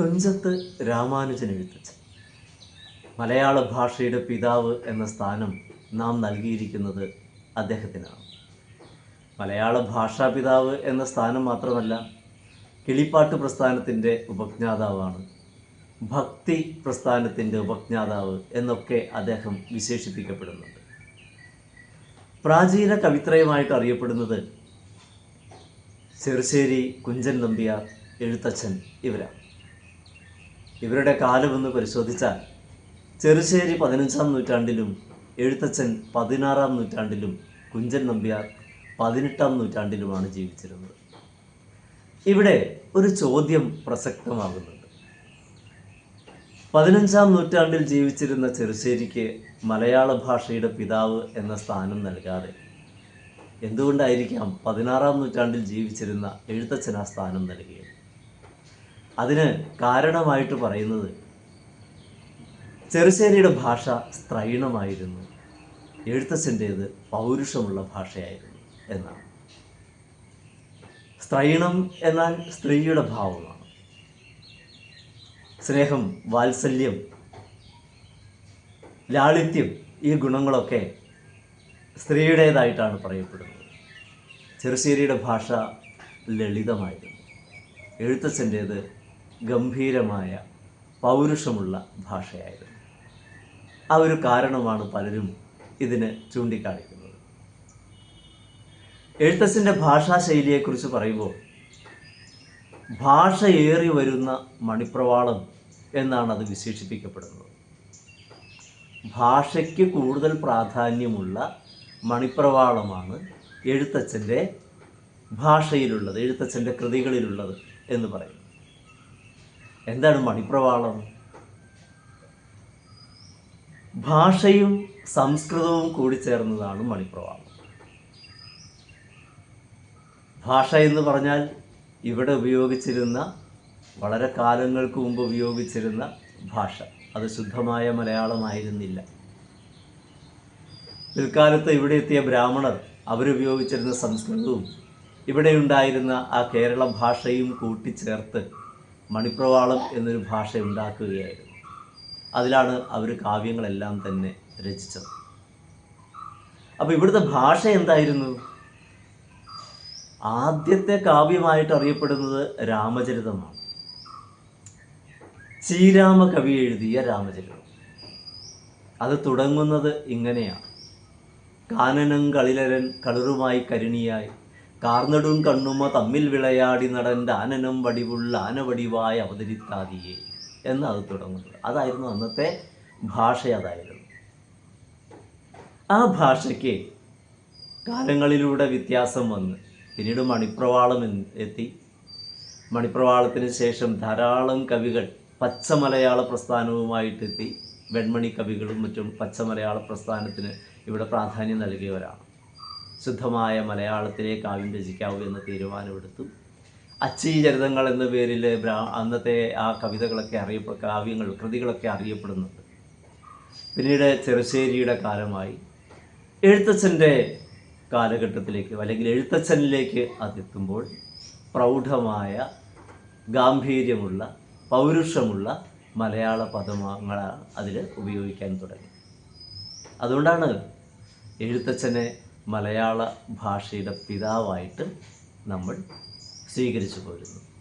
തുഞ്ചത്ത് രാമാനുജൻ എഴുത്തച്ഛൻ മലയാള ഭാഷയുടെ പിതാവ് എന്ന സ്ഥാനം നാം നൽകിയിരിക്കുന്നത് അദ്ദേഹത്തിനാണ്. മലയാള ഭാഷാ പിതാവ് എന്ന സ്ഥാനം മാത്രമല്ല കിളിപ്പാട്ട് പ്രസ്ഥാനത്തിന്റെ ഉപജ്ഞാതാവാണ് ഭക്തി പ്രസ്ഥാനത്തിന്റെ ഉപജ്ഞാതാവ് എന്നൊക്കെ അദ്ദേഹം വിശേഷിപ്പിക്കപ്പെടുന്നുണ്ട്. പ്രാചീന കവിത്രയമായിട്ട് അറിയപ്പെടുന്നത് ചെറുശ്ശേരി കുഞ്ചൻ നമ്പ്യാർ എഴുത്തച്ഛൻ ഇവരാണ്. ഇവരുടെ കാലമൊന്ന് പരിശോധിച്ചാൽ ചെറുശ്ശേരി പതിനഞ്ചാം നൂറ്റാണ്ടിലും എഴുത്തച്ഛൻ പതിനാറാം നൂറ്റാണ്ടിലും കുഞ്ചൻ നമ്പ്യാർ പതിനെട്ടാം നൂറ്റാണ്ടിലുമാണ് ജീവിച്ചിരുന്നത്. ഇവിടെ ഒരു ചോദ്യം പ്രസക്തമാകുന്നുണ്ട്. പതിനഞ്ചാം നൂറ്റാണ്ടിൽ ജീവിച്ചിരുന്ന ചെറുശ്ശേരിക്ക് മലയാള ഭാഷയുടെ പിതാവ് എന്ന സ്ഥാനം നൽകാതെ എന്തുകൊണ്ടായിരിക്കാം പതിനാറാം നൂറ്റാണ്ടിൽ ജീവിച്ചിരുന്ന എഴുത്തച്ഛൻ ആ സ്ഥാനം നൽകിയത്? അതിന് കാരണമായിട്ട് പറയുന്നത് ചെറുശ്ശേരിയുടെ ഭാഷ സ്ത്രൈണമായിരുന്നു. എഴുത്തച്ഛന്റേത് പൗരുഷമുള്ള ഭാഷയായിരുന്നു എന്നാണ്. സ്ത്രൈണം എന്നാൽ സ്ത്രീയുടെ ഭാവമാണ്. സ്നേഹം വാത്സല്യം ലാളിത്യം ഈ ഗുണങ്ങളൊക്കെ സ്ത്രീയുടേതായിട്ടാണ് പറയപ്പെടുന്നത്. ചെറുശ്ശേരിയുടെ ഭാഷ ലളിതമായിരുന്നു. എഴുത്തച്ഛന്റേത് ഗംഭീരമായ പൗരുഷമുള്ള ഭാഷയായിരുന്നു. ആ ഒരു കാരണമാണ് പലരും ഇതിന് ചൂണ്ടിക്കാണിക്കുന്നത്. എഴുത്തച്ഛന്റെ ഭാഷാശൈലിയെക്കുറിച്ച് പറയുമ്പോൾ ഭാഷ ഏറി വരുന്ന മണിപ്രവാളം എന്നാണ് അത് വിശേഷിപ്പിക്കപ്പെടുന്നത്. ഭാഷയ്ക്ക് കൂടുതൽ പ്രാധാന്യമുള്ള മണിപ്രവാളമാണ് എഴുത്തച്ഛന്റെ ഭാഷയിലുള്ളത് എഴുത്തച്ഛന്റെ കൃതികളിലുള്ളത് എന്ന് പറയും എന്താണ് മണിപ്രവാളം? ഭാഷയും സംസ്കൃതവും കൂടി ചേർന്നതാണ് മണിപ്രവാളം. ഭാഷ എന്ന് പറഞ്ഞാൽ ഇവിടെ ഉപയോഗിച്ചിരുന്ന വളരെ കാലങ്ങൾക്ക് മുമ്പ് ഉപയോഗിച്ചിരുന്ന ഭാഷ. അത് ശുദ്ധമായ മലയാളമായിരുന്നില്ല. പിൽക്കാലത്ത് ഇവിടെ എത്തിയ ബ്രാഹ്മണർ അവരുപയോഗിച്ചിരുന്ന സംസ്കൃതവും ഇവിടെ ഉണ്ടായിരുന്ന ആ കേരള ഭാഷയും കൂട്ടിച്ചേർത്ത് മണിപ്രവാളം എന്നൊരു ഭാഷ ഉണ്ടാക്കുകയായിരുന്നു. അതിലാണ് അവർ കാവ്യങ്ങളെല്ലാം തന്നെ രചിച്ചത്. അപ്പോൾ ഇവിടുത്തെ ഭാഷ എന്തായിരുന്നു? ആദ്യത്തെ കാവ്യമായിട്ട് അറിയപ്പെടുന്നത് രാമചരിതമാണ്. ശ്രീരാമ കവി എഴുതിയ രാമചരിതം. അത് തുടങ്ങുന്നത് ഇങ്ങനെയാണ്. കാനനം കളിലരൻ കളിറുമായി കരുണിയായി കാർന്നടും കണ്ണുമ തമ്മിൽ വിളയാടി നടന്റെ ആനനം വടിവുള്ള ആനവടിവായ അവതരിത്താതിയെ. എന്ന് അത് തുടങ്ങുന്നത്. അതായിരുന്നു അന്നത്തെ ഭാഷ അതായിരുന്നു. ആ ഭാഷയ്ക്ക് കാലങ്ങളിലൂടെ വ്യത്യാസം വന്ന് പിന്നീട് മണിപ്രവാളം എത്തി. മണിപ്രവാളത്തിന് ശേഷം ധാരാളം കവികൾ പച്ച മലയാള പ്രസ്ഥാനവുമായിട്ടെത്തി. വെൺമണി കവികളും മറ്റും പച്ച മലയാള പ്രസ്ഥാനത്തിന് ഇവിടെ പ്രാധാന്യം നൽകിയവരാണ്. ശുദ്ധമായ മലയാളത്തിലേക്ക് കാവ്യം രചിക്കാവൂ എന്ന തീരുമാനമെടുത്തു. അച്ചീചരിതങ്ങൾ എന്ന പേരിൽ ബ്രാ അന്നത്തെ ആ കവിതകളൊക്കെ അറിയപ്പെ കാവ്യങ്ങൾ കൃതികളൊക്കെ അറിയപ്പെടുന്നുണ്ട്. പിന്നീട് ചെറുശ്ശേരിയുടെ കാലമായി എഴുത്തച്ഛന്റെ കാലഘട്ടത്തിലേക്ക് അല്ലെങ്കിൽ എഴുത്തച്ഛനിലേക്ക് അതെത്തുമ്പോൾ പ്രൗഢമായ ഗാംഭീര്യമുള്ള പൗരുഷമുള്ള മലയാള പദങ്ങളാണ് അതിൽ ഉപയോഗിക്കാൻ തുടങ്ങി. അതുകൊണ്ടാണ് എഴുത്തച്ഛനെ മലയാള ഭാഷയുടെ പിതാവായിട്ട് നമ്മൾ സ്വീകരിച്ചു പോരുന്നത്